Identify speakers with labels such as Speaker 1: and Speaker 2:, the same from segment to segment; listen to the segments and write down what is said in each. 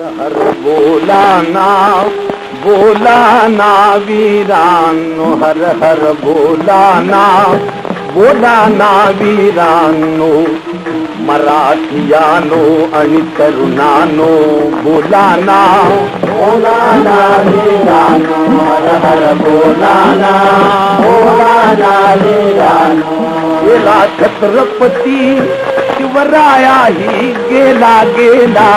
Speaker 1: हर बोला ना बोला ना वीरानो हर हर बोला ना बोला ना वीरानो मराठियानो आणि तरुणानो बोला ना बोला ना वीरानो हर हर बोला ना बोला ना वीरांनो. गेला छत्रपती शिवरायाही गेला गेला.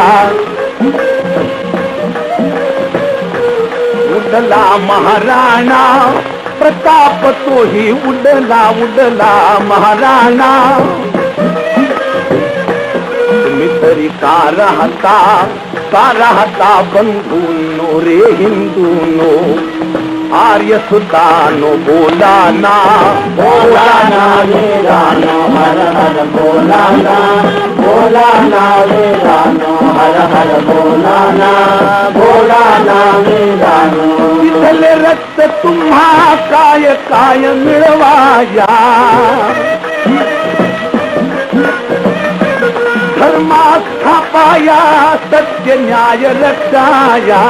Speaker 1: उडला महाराणा प्रताप तोही उडला उडला महाराणा। तुम्ही तरी का राहता का राहता बंधूनो रे हिंदूनो आर्य सुतानो बोला ना बोला ना वेदानो हर हर बोला ना बोला ना वेदानो हर हर बोला ना बोला ना। वेदानो तिथले तुम्हा काय काय मिळवाया? धर्मास्थापाया सत्य न्याय रक्षाया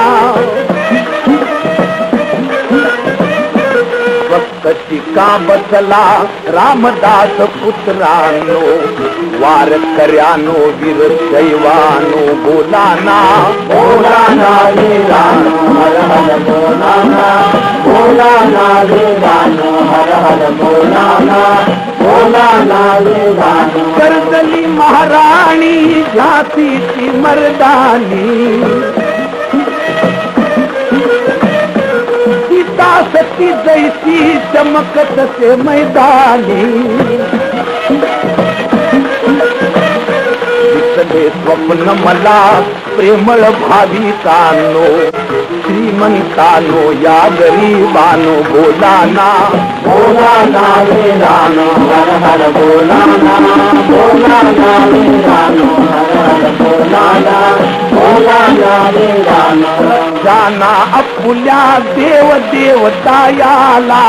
Speaker 1: फक्त बसला? रामदास पुत्रानो वार कर्यानो वीर शैवानो बोला ना बोला ना वीरानो हर हर बोला ना बोला ना वीरानो हर हर बोला ना बोला ना महाराणी झाशीची मर्दानी सती जैसी चमकत से मैदानी। दिसले स्वप्न मला प्रेमळ भाविकांनो श्रीमंतानो या गरीबानो बोलाना बोलाना बोला ना वेदानो हर हर बोलाना बोलाना बोला ना वेदानो हर हर बोलाना बोलाना बोला वेदानो। जाना अपुल्या देव देवतायाला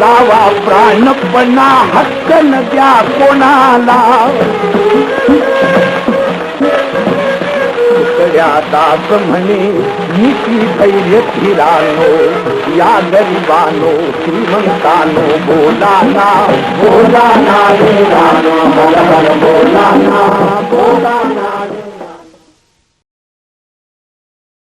Speaker 1: लावा प्राणपणा हक्क न द्या कोणाला. दास म्हणे नीती धैर्य फिरानो या गरिबानो श्रीमंतानो बोलाना बोलाना बोलाना बोलाना.